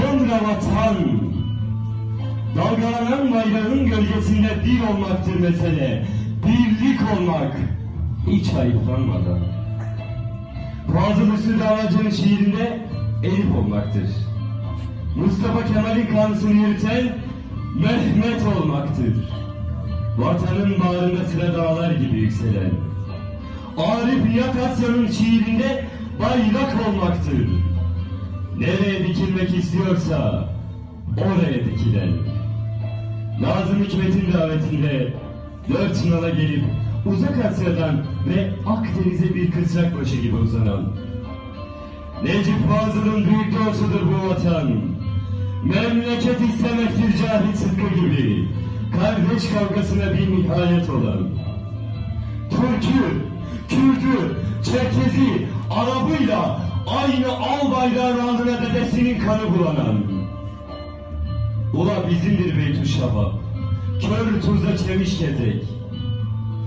sonra vatan. Dalgalanan bayrağın gölgesinde bir olmaktır mesele. Birlik olmak. Hiç ayıplanmadan. Fazıl Hüsnü Davacı'nın şiirinde Elif olmaktır. Mustafa Kemal'in kanısını yürüten Mehmet olmaktır. Vatanın bağrında sıra dağlar gibi yükselen. Arif Nihat Asya'nın şiirinde bayrak olmaktır. Nereye dikilmek istiyorsa oraya dikilen. Nazım Hikmet'in davetinde dört nala gelip uzak Asya'dan ve Akdeniz'e bir kısrak başı gibi uzanan. Necip Fazıl'ın büyük dostudur bu vatan. Memleket istemektir Cahit Sıtkı gibi. Kardeş kavgasına bir nihayet olan. Türk'ü, Kürt'ü, Çerkezi, Arabıyla aynı al bayrağın alnına dedesinin kanı bulanan. Ula bizimdir Beytüşşafak, kör tuzla çemiş gezek.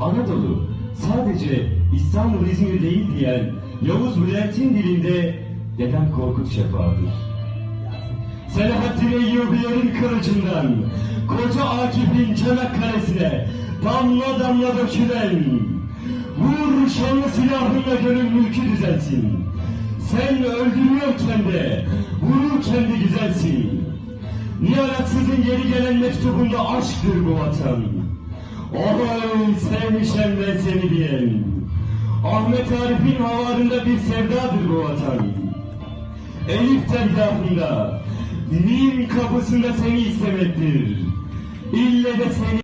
Anadolu sadece İstanbul İzmir değil diyen Yavuz Bülent'in dilinde dedem Korkut Şefa'dır. Selahaddin Eyyubilerin kılıcından, koca Akif'in Çanakkale'sine damla damla dökülen, vur şanlı silahınla gönül mülkü düzelsin. Sen öldürüyorken de, vururken de güzelsin. Nihalatsızın geri gelen mektubunda aşktır bu vatan. Oy sevmişem ben seni diyen. Ahmet Arif'in havarında bir sevdadır bu vatan. Elif tezgahında, Nim kapısında seni istemektir. İlle de seni